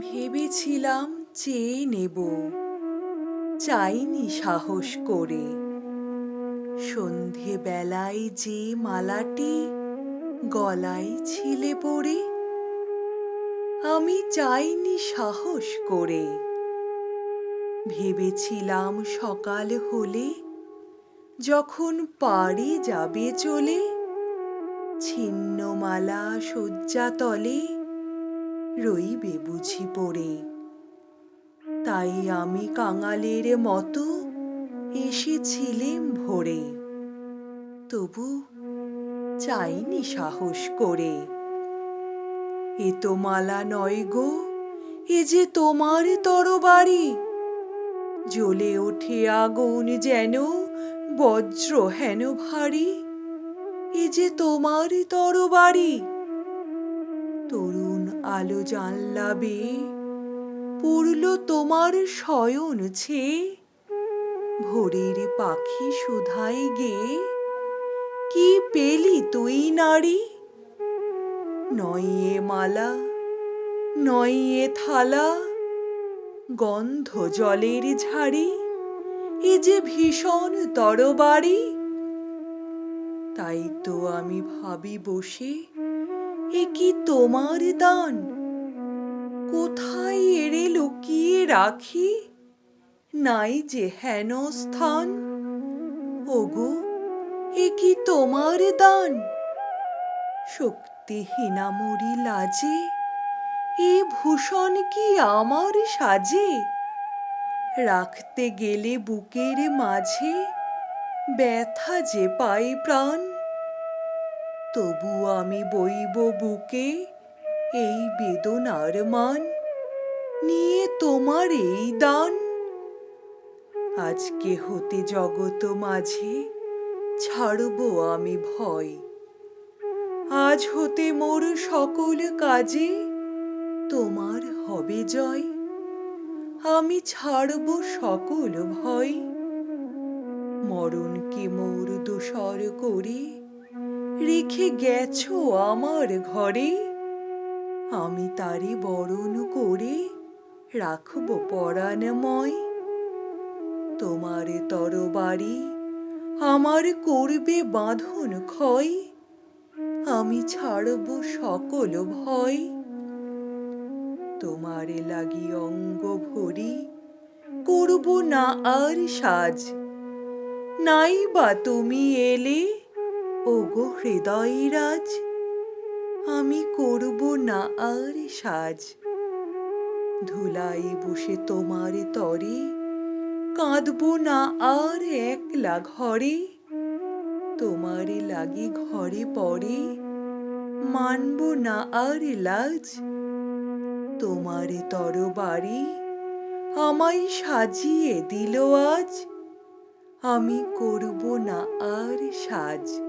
ভেবেছিলাম চেয়ে নেব। চাইনি সাহস করে। সন্ধে বেলায় যে মালাটি গলায় ছিলে পড়ে, আমি চাইনি সাহস করে। ভেবেছিলাম সকাল হলে যখন পাড়ে যাবে চলে, ছিন্নমালা শয্যা তলে রইবে বুঝি পড়ে। তাই আমি কাঙালের মতো এসেছিলেম ভোরে। তবু চাইনি সাহস করে। এ তো মালা নয় গো, এ যে তোমার তরবারি। জ্বলে ওঠে আগুন যেন, বজ্র হেন ভারী। এ যে তোমার তরবারি। তরুণ আলো জানলা বেয়ে পড়ল তোমার শয়ন ছে। ভোরের পাখি সুধাই গে, কি পেলি তুই নারী? নয় মালা নয়ে থালা, গন্ধ জলের ঝাড়ি, এ যে ভীষণ তরবারি। তাই তো আমি ভাবি বসে এ কি তোমার দান? কোথায় এড়ে লুকিয়ে রাখি? নাই যে হেন স্থান। ওগো, এ কি তোমার দান? শক্তিহীনা মরি লাজে এ ভূষণ কি আমার সাজে? রাখতে গেলে বুকের মাঝে ব্যথা যে পাই প্রাণ। তবু আমি বইব বুকে এই বেদনার মান, নিয়ে তোমার এই দান। আজকে হতে জগত মাঝে ছাড়ব আমি ভয়। আজ হতে মোর সকল কাজে তোমার হবে জয়। আমি ছাড়ব সকল ভয়। মরণকে মোর দোসর করে রেখে গেছো আমার ঘরে? আমি তারে বরণ করে রাখব পরাণময়। তোমার তরবারি আমার করবে বাঁধন ক্ষয়। আমি ছাড়ব সকল ভয়। তোমারে লাগি অঙ্গ ভরি করব না আর সাজ। নাই বা তুমি এলে হৃদয় রাজ আমি করব না আর সাজ। ধুলাই বসে তোমার তরে, কাঁদব না আর একলা ঘরে। তোমারে লাগি ঘরে পড়ে মানব না আর লাজ। তোমারে তরবারি আমায় সাজিয়ে দিল আজ। আমি করব না আর সাজ।